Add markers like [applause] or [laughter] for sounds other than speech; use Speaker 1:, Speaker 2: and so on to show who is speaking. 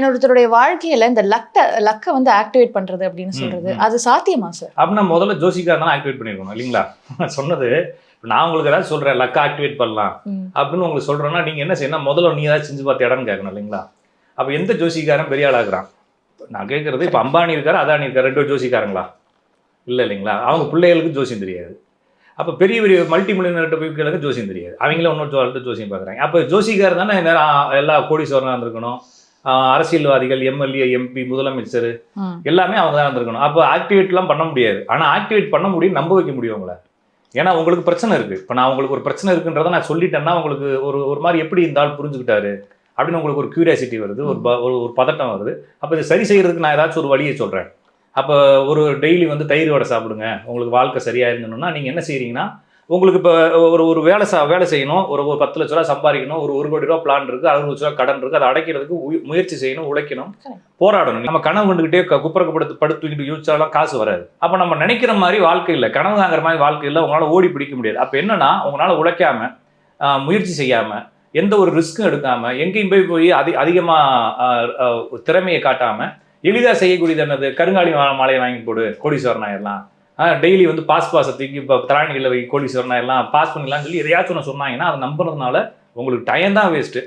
Speaker 1: And ஒருத்தருடைய வாழ்க்கையில இந்த லக்க லக்கை வந்து ஆக்டிவேட் பண்றது அப்படின்னு சொல்றது. அது சாத்தியமா சார்
Speaker 2: அப்படின்னா முதல்ல ஜோசிக்காரன் தான் ஆக்டிவேட் பண்ணிருக்கணும் இல்லைங்களா? [laughs] சொன்னது நான் உங்களுக்கு ஏதாவது சொல்றேன் லக்கை ஆக்டிவேட் பண்ணலாம். அப்படின்னு உங்களுக்கு சொல்றேன்னா நீங்க என்ன செய்யணும் முதல்ல நீ ஏதாவது செஞ்சு பார்த்த இடம்னு கேட்கணும் இல்லைங்களா? அப்ப எந்த ஜோசிக்காரன் பெரிய ஆளாகிறான் நான் கேட்கறது இப்ப அம்பானி இருக்காரு அதானி இருக்காரு ரெண்டு ஜோசிக்காரங்களா? இல்ல இல்லைங்களா? அவங்க பிள்ளைகளுக்கு ஜோசியம் தெரியாது. அப்ப பெரிய பெரிய மல்டி மில்லியனர் பீப்புளுக்கு ஜோசியம் தெரியாது. அவங்களே இன்னொரு ஜோசியம் பார்க்குறாங்க. அப்ப ஜோசிக்காரர் தானே எல்லா கோடீஸ்வரனா இருந்திருக்கணும். அரசியல்வாதிகள் எம்எல்ஏ எம்பி முதலமைச்சர். எல்லாமே அவங்க தான் இருந்திருக்கணும். அப்போ ஆக்டிவேட்லாம் பண்ண முடியாது. ஆனா ஆக்டிவேட் பண்ண முடியும் நம்ப வைக்க முடியும் உங்களை ஏன்னா உங்களுக்கு பிரச்சனை இருக்கு. இப்போ நான் உங்களுக்கு ஒரு பிரச்சனை இருக்குன்றதை நான் சொல்லிட்டேன்னா உங்களுக்கு ஒரு ஒரு மாதிரி எப்படி இந்த ஆள் புரிஞ்சுக்கிட்டாரு? அப்படின்னு உங்களுக்கு ஒரு கியூரியாசிட்டி வருது ஒரு ஒரு பதட்டம் வருது. அப்போ இதை சரி செய்யறதுக்கு நான் ஏதாச்சும் ஒரு வழியை சொல்றேன். அப்போ ஒரு டெய்லி வந்து தயிர் வடை சாப்பிடுங்க. உங்களுக்கு வாழ்க்கை சரியா இருந்தணும்னா நீங்க என்ன செய்றீங்கன்னா உங்களுக்கு இப்போ ஒரு ஒரு வேலை சா வேலை செய்யணும் ஒரு ஒரு பத்து லட்ச ரூபா சம்பாதிக்கணும் ஒரு ஒரு கோடி ரூபா பிளான் இருக்கு அறுபது லட்ச ரூபா கடன் இருக்கு அதை அடைக்கிறதுக்கு முயற்சி செய்யணும் உழைக்கணும். போராடணும். நம்ம கனவு கண்டுகிட்டே குப்பரக்கு படுத்து படுத்துக்கிட்டு யோசிச்சாலும் காசு வராது. அப்போ நம்ம நினைக்கிற மாதிரி வாழ்க்கை இல்லை. கனவு வாங்குற மாதிரி வாழ்க்கை இல்லை. உங்களால் ஓடி பிடிக்க முடியாது. அப்போ என்னன்னா உங்களால் உழைக்காம முயற்சி செய்யாம எந்த ஒரு ரிஸ்க்கும் எடுக்காம எங்கேயும் போய் போய் அதி அதிகமாக திறமையை காட்டாம எளிதாக செய்யக்கூடியது என்னது? கருங்காலி மாலையை வாங்கி போடு கோடீஸ்வரன் ஆயிடலாம் டெய்லி வந்து பாஸ் பாஸை தூக்கி இப்போ திராணிகளில் வை சொன்னா எல்லாம் பாஸ் பண்ணிடலாம்னு சொல்லி எதையாச்சும் ஒன்று சொன்னாங்கன்னா அதை நம்புறதுனால உங்களுக்கு டைம் தான் வேஸ்ட்டு